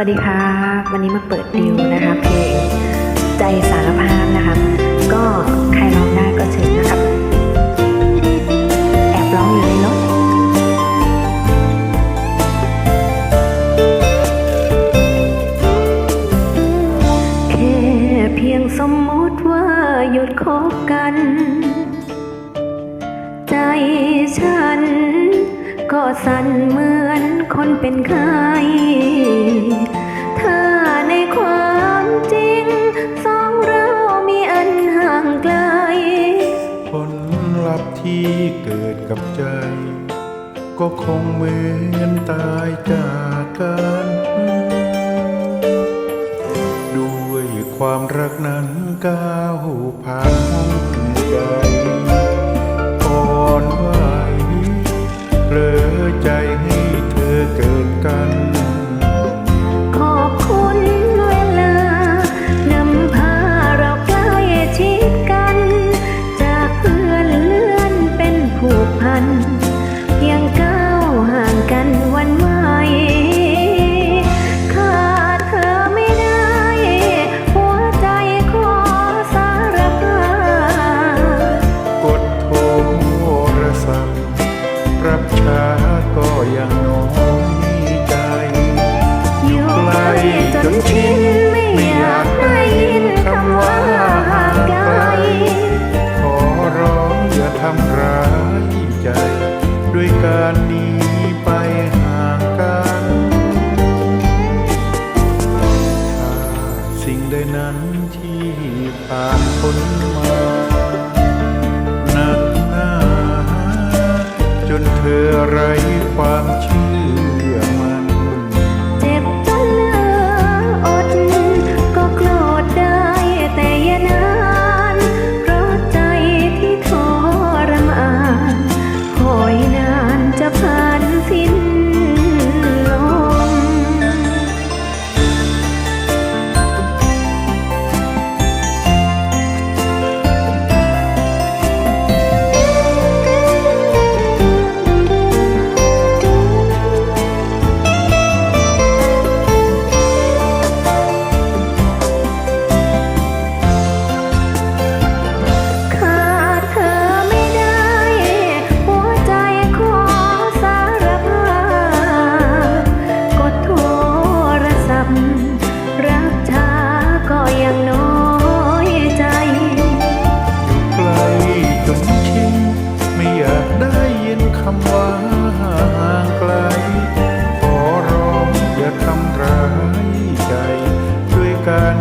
วัสดีครับวันนี้มาเปิดดิวนะคะเพลงใจสารภาพนะคะก็ใครร้องได้ก็เชิญนะครับแอบร้องอยู่ในรถแค่เพียงสมมติว่าหยุดคบกัน ใจฉัน ก็สั่นเหมือนคนเป็นไข้ถ้าในความจริง สองเรามีอันห่างไกล ผลลัพธ์ที่เกิดกับใจ ก็คงเหมือนตายจากกัน จนชินไม่อยากได้ยินคำว่าห่างไกลขอร้องอย่าทำร้ายใจ ด้วยการหนีไปห่างกันถ้าสิ่งใดนั้นที่ผ่านพ้นมา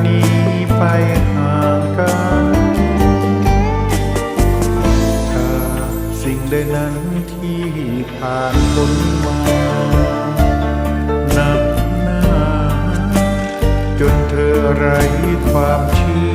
นี้ไปห่างกันถ้าสิ่งใดนั้นที่ผ่านพ้นมาหนักหนาจนเธอไร้ความเชื่อ